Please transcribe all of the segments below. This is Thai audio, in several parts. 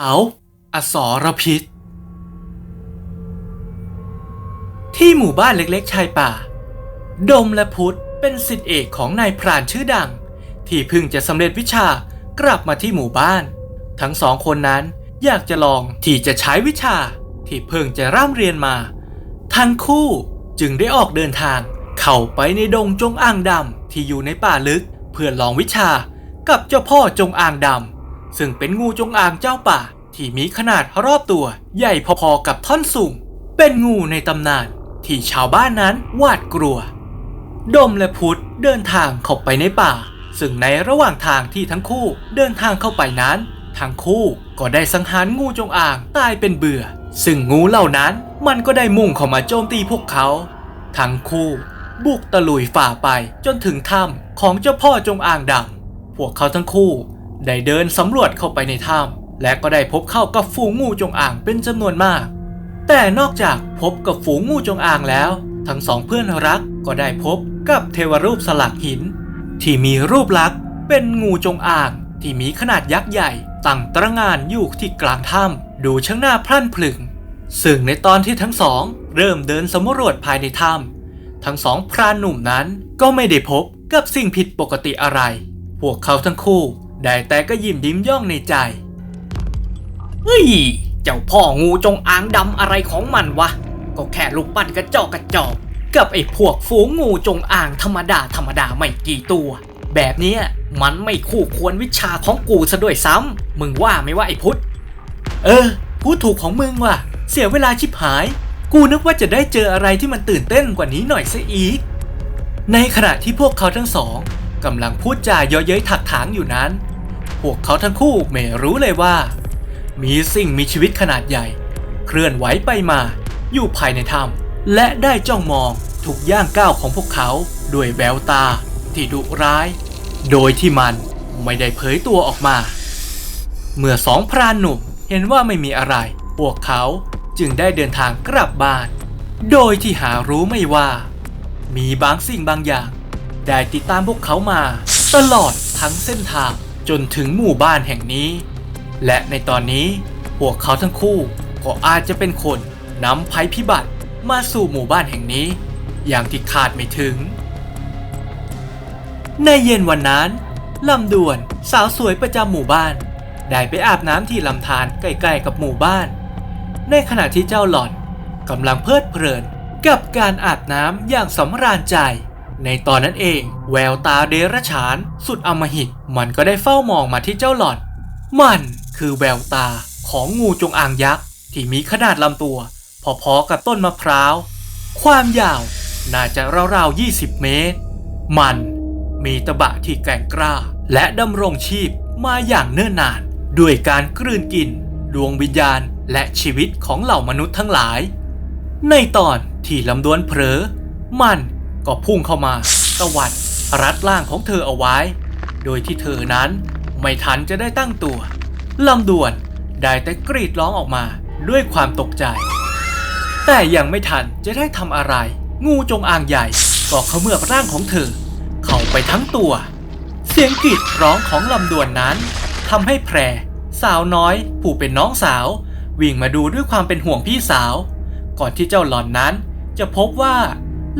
เอาอสรพิษ ที่หมู่บ้านเล็กๆชายป่า ดมและพุทธเป็นสิทธิเอกของนายพรานชื่อดัง ที่เพิ่งจะสำเร็จวิชากลับมาที่หมู่บ้าน ทั้งสองคนนั้นอยากจะลองที่จะใช้วิชาที่เพิ่งจะร่ำเรียนมา ทั้งคู่จึงได้ออกเดินทาง เข้าไปในดงจงอ่างดำที่อยู่ในป่าลึก เพื่อลองวิชากับเจ้าพ่อจงอ่างดำ ซึ่งเป็นงูจงอางเจ้าป่า ที่มีขนาดรอบตัว ใหญ่พอๆกับท่อนสูง เป็นงูในตำนาน ที่ชาวบ้านนั้นหวาดกลัว ดมและพุทธเดินทางเข้าไปในป่า ซึ่งในระหว่างทางที่ทั้งคู่เดินทางเข้าไปนั้น ทั้งคู่ก็ได้สังหารงูจงอางตายเป็นเบื่อ ซึ่งงูเหล่านั้นมันก็ได้มุ่งเข้ามาโจมตีพวกเขา ทั้งคู่บุกตะลุยฝ่าไปจนถึงถ้ำของเจ้าพ่อจงอางดำพวกเขาทั้งคู่ ได้เดินสำรวจเข้าไปในถ้ำและก็ได้พบเข้ากับฝูงงูจงอางเป็นจำนวนมาก แต่นอกจากพบกับฝูงงูจงอางแล้ว ทั้งสองเพื่อนรักก็ได้พบกับเทวรูปสลักหิน ที่มีรูปลักษณ์เป็นงูจงอางที่มีขนาดยักษ์ใหญ่ตั้งตระงานอยู่ที่กลางถ้ำดูช่างหน้าพรั่นพลึง ซึ่งในตอนที่ทั้งสองเริ่มเดินสำรวจภายในถ้ำทั้งสองพรานหนุ่มนั้นก็ไม่ได้พบกับสิ่งผิดปกติอะไร พวกเขาทั้งคู่ ได้แต่ก็ยิ้มยิ้มย่องในใจ เฮ้ย เจ้าพ่องูจงอางดำอะไรของมันวะ ก็แค่ลูกปั้นกระจอกกระจอกกับไอ้พวกฝูงงูจงอางธรรมดาธรรมดาไม่กี่ตัว แบบนี้มันไม่คู่ควรวิชาของกูซะด้วยซ้ำมึงว่าไหม่ว่าไอ้พุทธเออพูดถูกของมึงว่ะ เสียเวลาชิบหาย กูนึกว่าจะได้เจออะไรที่มันตื่นเต้นกว่านี้หน่อยซะอีก ในขณะที่พวกเขาทั้งสองกำลังพูดจาเย้อเย้ยถักถางอยู่นั้น พวกเขาทั้งคู่ไม่รู้เลยว่า มีสิ่งมีชีวิตขนาดใหญ่ เคลื่อนไหวไปมา อยู่ภายในถ้ำและได้จ้องมองทุกย่างก้าวของพวกเขาด้วยแววตาที่ดุร้าย โดยที่มันไม่ได้เผยตัวออกมา เมื่อสองพรานหนุ่มเห็นว่าไม่มีอะไร พวกเขาจึงได้เดินทางกลับบ้าน โดยที่หารู้ไม่ว่า มีบางสิ่งบางอย่าง ได้ติดตามพวกเขามา ตลอดทั้งเส้นทาง จนถึงหมู่บ้านแห่งนี้ และในตอนนี้พวกเขาทั้งคู่ก็อาจจะเป็นคนนำภัยพิบัติมาสู่หมู่บ้านแห่งนี้ อย่างที่คาดไม่ถึง ในเย็นวันนั้นลำดวนสาวสวยประจำหมู่บ้าน ได้ไปอาบน้ำที่ลำธารใกล้ๆกับหมู่บ้าน ในขณะที่เจ้าหล่อนกำลังเพลิดเพลินกับการอาบน้ำอย่างสำราญใจ ในตอนนั้นเอง แววตาเดรัจฉาน สุดอมหิต มันก็ได้เฝ้ามองมาที่เจ้าหล่อน มันคือแววตาของงูจงอางยักษ์ ที่มีขนาดลำตัว พอๆกับต้นมะพร้าว ความยาวน่าจะราวๆ 20 เมตร มันมีตะบะที่แกร่งกล้า และดำรงชีพมาอย่างเนิ่นนาน ด้วยการกลืนกิน ดวงวิญญาณและชีวิตของเหล่ามนุษย์ทั้งหลาย ในตอนที่ลำดวนเผลอมัน ก็พุ่งเข้ามาตวัดรัดร่างของเธอเอาไว้ โดยที่เธอนั้นไม่ทันจะได้ตั้งตัวลำดวนได้แต่กรีดร้องออกมาด้วยความตกใจ แต่ยังไม่ทันจะได้ทำอะไร งูจงอางใหญ่ก็เขมือบร่างของเธอ เข้าไปทั้งตัว เสียงกรีดร้องของลำดวนนั้นทำให้แพร สาวน้อยผู้เป็นน้องสาว วิ่งมาดูด้วยความเป็นห่วงพี่สาว ก่อนที่เจ้าหลอนนั้นจะพบว่า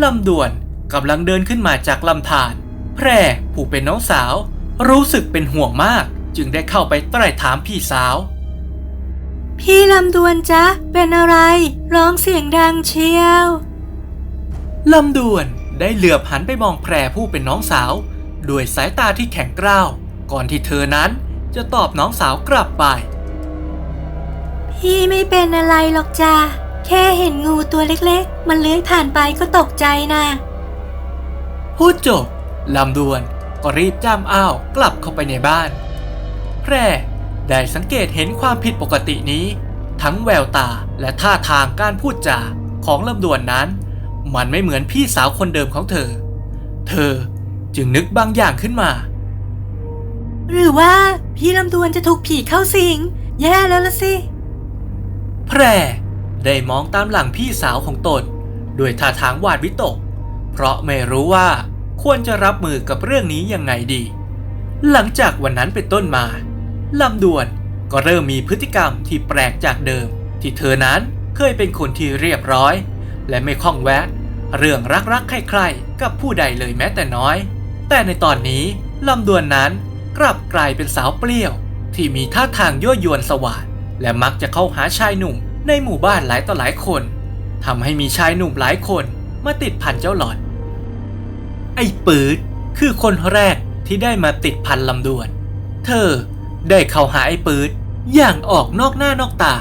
ลำดวน กำลังเดินขึ้นมาจากลำธารแพรผู้เป็นน้องสาว รู้สึกเป็นห่วงมาก จึงได้เข้าไปไตร่ถามพี่สาว พี่ลำดวนจ๊ะ เป็นอะไร ร้องเสียงดังเชียวลำดวนได้เหลือบหันไปมองแพรผู้เป็นน้องสาวด้วยสายตาที่แข็งกร้าว ก่อนที่เธอนั้นจะตอบน้องสาวกลับไป พี่ไม่เป็นอะไรหรอกจ้ะแค่เห็นงูตัวเล็กๆ มันเลื้อยผ่านไปก็ตกใจนะ พูดจบลำดวนก็รีบจ้ำอ้าวกลับเข้าไปในบ้าน แพร่ได้สังเกตเห็นความผิดปกตินี้ ทั้งแววตาและท่าทางการพูดจาของลำดวนนั้น มันไม่เหมือนพี่สาวคนเดิมของเธอ เธอจึงนึกบางอย่างขึ้นมา หรือว่าพี่ลำดวนจะถูกผีเข้าสิง แย่แล้วละสิ แพร่ได้มองตามหลังพี่สาวของตนด้วยท่าทางหวาดวิตก เพราะไม่รู้ว่าควรจะรับมือกับเรื่องนี้ยังไงดี หลังจากวันนั้นเป็นต้นมาลำดวนก็เริ่มมีพฤติกรรมที่แปลกจากเดิม ที่เธอนั้นเคยเป็นคนที่เรียบร้อย และไม่คล้องแวะ เรื่องรักๆใครๆกับผู้ใดเลยแม้แต่น้อย แต่ในตอนนี้ลำดวนนั้นกลับกลายเป็นสาวเปรี้ยว ที่มีท่าทางยั่วยวนสว่านและมักจะเข้าหาชายหนุ่มในหมู่บ้านหลายต่อหลายคนทำให้มีชายหนุ่มหลายคน มาติดพันเจ้าหลอน ไอ้ปืดคือคนแรกที่ได้มาติดพันลำดวน เธอได้เข้าหาไอ้ปืดอย่างออกนอกหน้านอกตา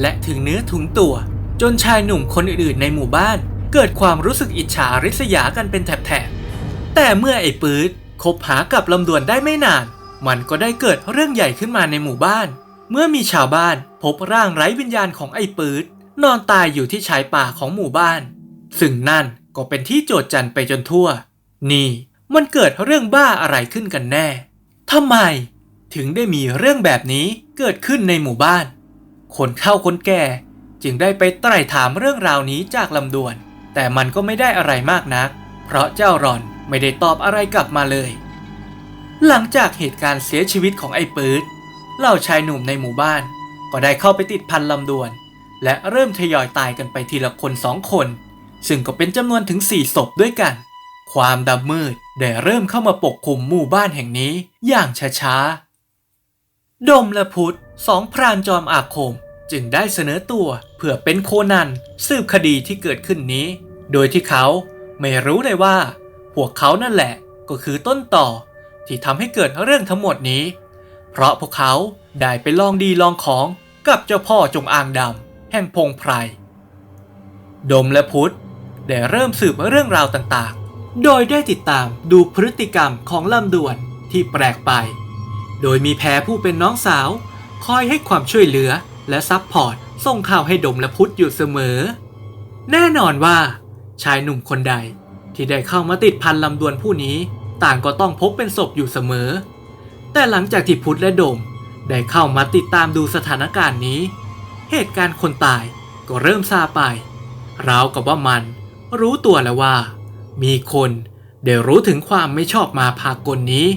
และถึงเนื้อถึงตัว จนชายหนุ่มคนอื่นๆในหมู่บ้าน เกิดความรู้สึกอิจฉาริษยากันเป็นแถบๆแต่เมื่อไอ้ปืดคบหากับลำดวนได้ไม่นาน มันก็ได้เกิดเรื่องใหญ่ขึ้นมาในหมู่บ้าน เมื่อมีชาวบ้านพบร่างไร้วิญญาณของไอ้ปืดนอนตายอยู่ที่ชายป่าของหมู่บ้าน ซึ่งนั่นก็เป็นที่โจดจันไปจนทั่ว นี่มันเกิดเรื่องบ้าอะไรขึ้นกันแน่ทำไมถึงได้มีเรื่องแบบนี้เกิดขึ้นในหมู่บ้าน คนเข้าคนแก่จึงได้ไปไต่ถามเรื่องราวนี้จากลำดวน แต่มันก็ไม่ได้อะไรมากนัก เพราะเจ้ารอนไม่ได้ตอบอะไรกลับมาเลย หลังจากเหตุการณ์เสียชีวิตของไอ้ปืดเหล่าชายหนุ่มในหมู่บ้าน ก็ได้เข้าไปติดพันลำดวน และเริ่มทยอยตายกันไปทีละคนสองคน ซึ่งก็เป็นจำนวนถึงสี่ศพด้วยกัน ความดำมืดได้เริ่มเข้ามาปกคลุมหมู่บ้านแห่งนี้อย่างช้าๆ ดมและพุทธสองพรานจอมอาคม จึงได้เสนอตัวเพื่อเป็นโคนันสืบคดีที่เกิดขึ้นนี้ โดยที่เขาไม่รู้เลยว่า พวกเขานั่นแหละก็คือต้นต่อที่ทำให้เกิดเรื่องทั้งหมดนี้ เพราะพวกเขาได้ไปลองดีลองของกับเจ้าพ่อจงอางดำแห่งพงไพร ดมและพุทธ ได้เริ่มสืบเรื่องราวต่างๆ โดยได้ติดตามดูพฤติกรรมของลำดวนที่แปลกไป โดยมีแพรผู้เป็นน้องสาว คอยให้ความช่วยเหลือและซัพพอร์ตส่งข่าวให้ดมและพุทธอยู่เสมอ แน่นอนว่า ชายหนุ่มคนใดที่ได้เข้ามาติดพันลำดวนผู้นี้ ต่างก็ต้องพบเป็นศพอยู่เสมอ แต่หลังจากที่พุทธและดมได้เข้ามาติดตามดูสถานการณ์นี้ เหตุการณ์คนตายก็เริ่มซาไป ราวกับว่ามัน รู้ตัวแล้วว่า มีคนได้รู้ถึงความไม่ชอบมาพากลนี้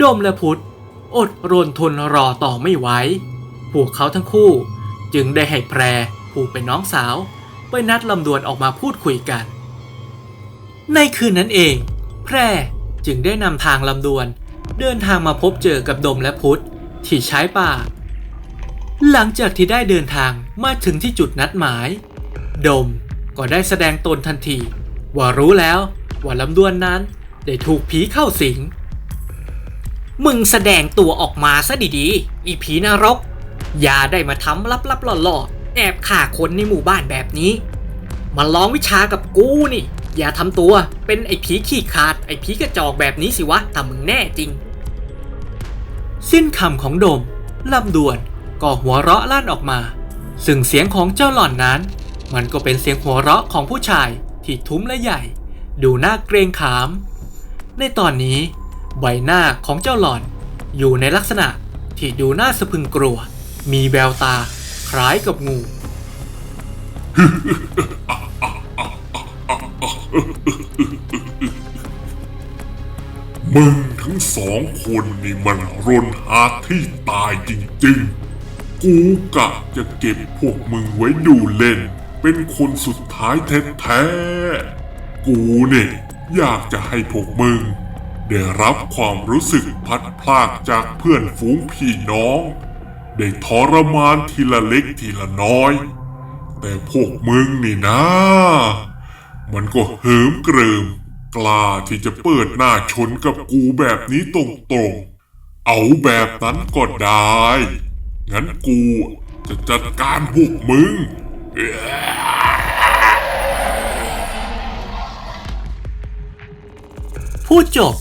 ดมและพุทธอดรนทนรอต่อไม่ไหวพวกเขาทั้งคู่จึงได้ให้แพรผู้เป็นน้องสาว ไปนัดลำดวนออกมาพูดคุยกัน ในคืนนั้นเอง แพรจึงได้นำทางลำดวน เดินทางมาพบเจอกับดมและพุทธที่ใช้ป่า หลังจากที่ได้เดินทางมาถึงที่จุดนัดหมาย ดม ก็ได้แสดงตนทันที ว่ารู้แล้วว่าลำดวนนั้นได้ถูกผีเข้าสิง มึงแสดงตัวออกมาซะดีๆ อีผีนรก อย่าได้มาทำลับๆหล่อๆ แอบฆ่าคนในหมู่บ้านแบบนี้ มาลองวิชากับกูนี่ อย่าทำตัวเป็นไอ้ผีขี้ขาด ไอ้ผีกระจอกแบบนี้สิวะถ้ามึงแน่จริง สิ้นคำของโดมลำดวนก็หัวเราะลั่นออกมา ซึ่งเสียงของเจ้าหล่อนนั้น มันก็เป็นเสียงหัวเราะของผู้ชายที่ทุ้มและใหญ่ ดูน่าเกรงขาม ในตอนนี้ ใบหน้าของเจ้าหลอนอยู่ในลักษณะที่ดูน่าสะพึงกลัว มีแววตาคล้ายกับงู มึงทั้งสองคนนี่มันรนหาที่ตายจริงๆ กูกะจะเก็บพวกมึงไว้ดูเล่น เป็นคนสุดท้ายแท้ๆ กูเนี่ยอยากจะให้พวกมึง ได้รับความรู้สึกพัดพลากจากเพื่อนฝูงพี่น้อง ได้ทรมานทีละเล็กทีละน้อย แต่พวกมึงนี่นะ มันก็เหิมเกริม กล้าที่จะเปิดหน้าชนกับกูแบบนี้ตรงๆ เอาแบบนั้นก็ได้ งั้นกูจะจัดการพวกมึง พูดจบ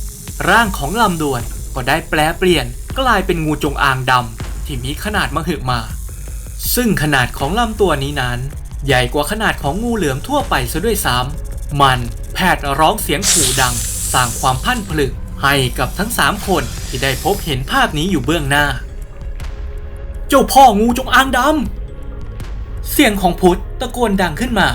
ร่างของลำดวนก็ได้แปลเปลี่ยนกลายเป็นงูจงอางดำที่มีขนาดมหึมา ซึ่งขนาดของลำตัวนี้นั้น ใหญ่กว่าขนาดของงูเหลือมทั่วไปซะด้วยซ้ำมันแผดร้องเสียงขู่ดัง สร้างความพันผลึกให้กับทั้งสามคนที่ได้พบเห็นภาพนี้อยู่เบื้องหน้า เจ้าพ่องูจงอางดำ เสียงของพุทธตะโกนดังขึ้นมา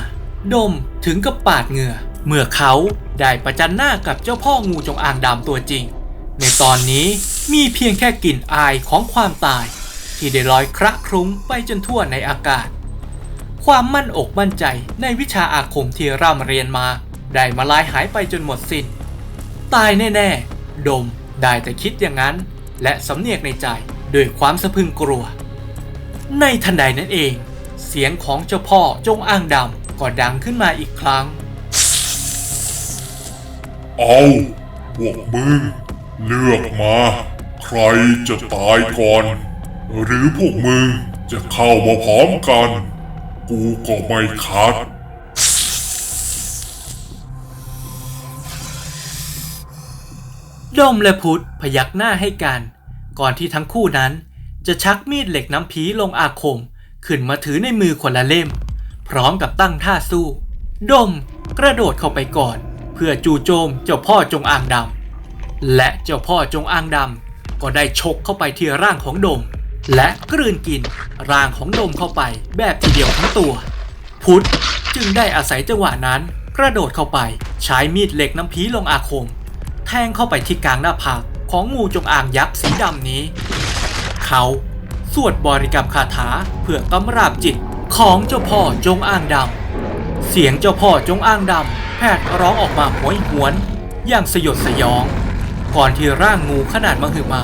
ดมถึงกับปาดเหงื่อ เมื่อเขาได้ประจันหน้ากับเจ้าพ่องูจงอางดำตัวจริง ในตอนนี้มีเพียงแค่กลิ่นอายของความตาย ที่ได้ลอยคระคลุ้งไปจนทั่วในอากาศ ความมั่นอกมั่นใจในวิชาอาคมที่ร่ำเรียนมา ได้มาลายหายไปจนหมดสิน้น ตายแน่ๆ ดมได้แต่คิดอย่างนั้น และสำเนียกในใจด้วยความสะพึงกลัว ในทันใดนั้นเอง เสียงของเจ้าพ่อจงอ้างดำก็ดังขึ้นมาอีกครั้ง เอาพวกมึงเลือกมา ใครจะตายก่อน หรือพวกมึงจะเข้ามาพร้อมกัน กูก็ไม่คัดดมและพุทธพยักหน้าให้กัน ก่อนที่ทั้งคู่นั้นจะชักมีดเหล็กน้ำพีลงอาคม ขึ้นมาถือในมือคนละเล่ม พร้อมกับตั้งท่าสู้ ดม กระโดดเข้าไปก่อน เพื่อจู่โจมเจ้าพ่อจงอางดำและเจ้าพ่อจงอางดำก็ได้ชกเข้าไปที่ร่างของดม และกลืนกินร่างของดมเข้าไปแบบทีเดียวทั้งตัว พุทธจึงได้อาศัยจังหวะนั้น กระโดดเข้าไปใช้มีดเหล็กน้ำพีลงอาคม แทงเข้าไปที่กลางหน้าผากของงูจงอางยักษ์สีดำนี้ เขา สวดบริกรรมคาถาเพื่อกำราบจิตของเจ้าพ่อจงอางดำ เสียงเจ้าพ่อจงอางดำแผดร้องออกมาหวยหวน อย่างสยดสยอง ก่อนที่ร่างงูขนาดมหึมา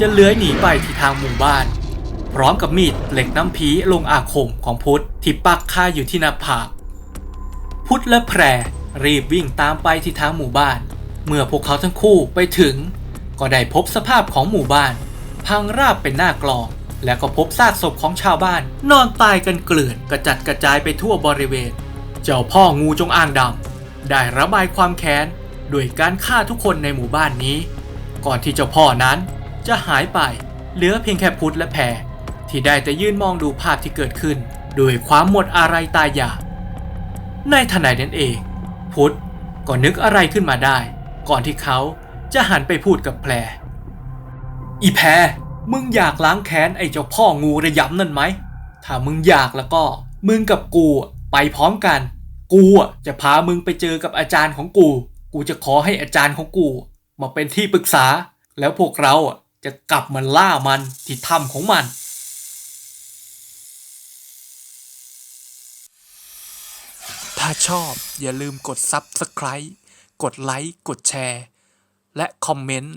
จะเลื้อยหนีไปที่ทางหมู่บ้าน พร้อมกับมีดเหล็กน้ำพีลงอาคมของพุทธที่ปักคาอยู่ที่หน้าผากพุทธและแพรรีบวิ่งตามไปที่ทางหมู่บ้าน เมื่อพวกเขาทั้งคู่ไปถึง ก็ได้พบสภาพของหมู่บ้าน พังราบเป็นหน้ากลอง และก็พบซากศพของชาวบ้าน นอนตายกันเกลื่อนกระจัดกระจายไปทั่วบริเวณ เจ้าพ่องูจงอางดำได้ระบายความแค้นด้วยการฆ่าทุกคนในหมู่บ้านนี้ ก่อนที่เจ้าพ่อนั้นจะหายไป เหลือเพียงแค่พุทธและแพรที่ได้แต่ยืนมองดูภาพที่เกิดขึ้นด้วยความหมดอะไรตายอยากในทนใดนั้นเอง พุทธก็นึกอะไรขึ้นมาได้ ก่อนที่เขาจะหันไปพูดกับแพรอีแพร มึงอยากล้างแค้นไอ้เจ้าพ่องูระยำนั่นไหม ถ้ามึงอยากแล้วก็ มึงกับกูไปพร้อมกัน กูจะพามึงไปเจอกับอาจารย์ของกู กูจะขอให้อาจารย์ของกู มาเป็นที่ปรึกษา แล้วพวกเราจะกลับมาล่ามันที่ถ้ำของมันถ้าชอบอย่าลืมกด Subscribe กดไลค์ กดแชร์ และคอมเมนต์